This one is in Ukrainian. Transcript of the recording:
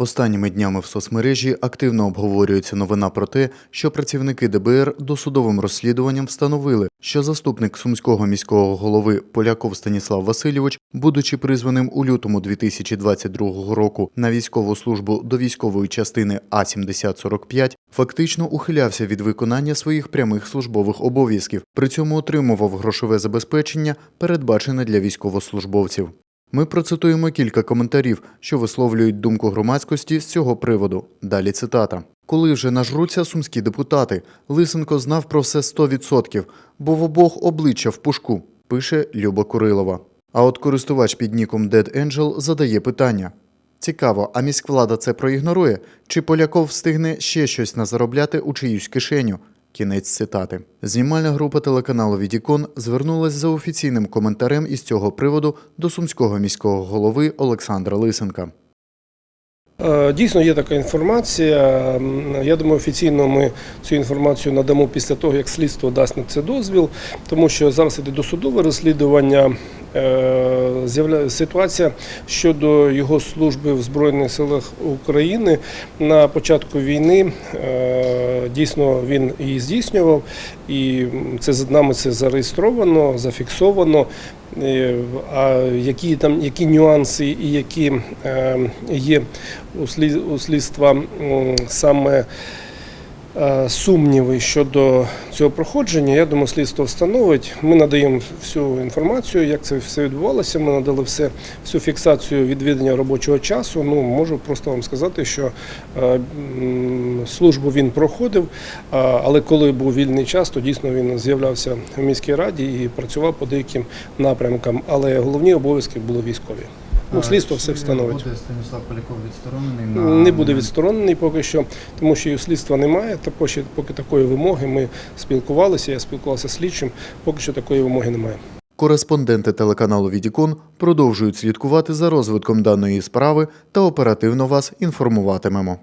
Останніми днями в соцмережі активно обговорюється новина про те, що працівники ДБР досудовим розслідуванням встановили, що заступник сумського міського голови Поляков Станіслав Васильович, будучи призваним у лютому 2022 року на військову службу до військової частини А-7045, фактично ухилявся від виконання своїх прямих службових обов'язків, при цьому отримував грошове забезпечення, передбачене для військовослужбовців. Ми процитуємо кілька коментарів, що висловлюють думку громадськості з цього приводу. Далі цитата. Коли вже нажруться сумські депутати, Лисенко знав про все 100%, бо в обох обличчя в пушку, пише Люба Курилова. А от користувач під ніком Dead Angel задає питання. Цікаво, а міськвлада це проігнорує? Чи Поляков встигне ще щось назаробляти у чиюсь кишеню? Кінець цитати. Знімальна група телеканалу Відікон звернулась за офіційним коментарем із цього приводу до сумського міського голови Олександра Лисенка. Е, Дійсно є така інформація. Я думаю, офіційно ми цю інформацію надамо після того, як слідство дасть на це дозвіл, тому що зараз іде досудове розслідування. Е, Ситуація щодо його служби в Збройних силах України на початку війни е, дійсно він її здійснював, і це за нами це зареєстровано, зафіксовано. Е, А які там які нюанси і які є у слід- слідства саме сумніви щодо цього проходження, я думаю, слідство встановить. Ми надаємо всю інформацію, як це все відбувалося. Ми надали все, всю фіксацію відвідання робочого часу. Ну, можу просто вам сказати, що е, службу він проходив, а, але коли був вільний час, то дійсно він з'являвся в міській раді і працював по деяким напрямкам. Але головні обов'язки були військові. Ну, слідство все встановить. Буде Станіслав Поляков відсторонений на Не буде відсторонений поки що, тому що і слідства немає. Та поки, поки такої вимоги ми спілкувалися. Я спілкувався з слідчим. Поки що такої вимоги немає. Кореспонденти телеканалу Відікон продовжують слідкувати за розвитком даної справи та оперативно вас інформуватимемо.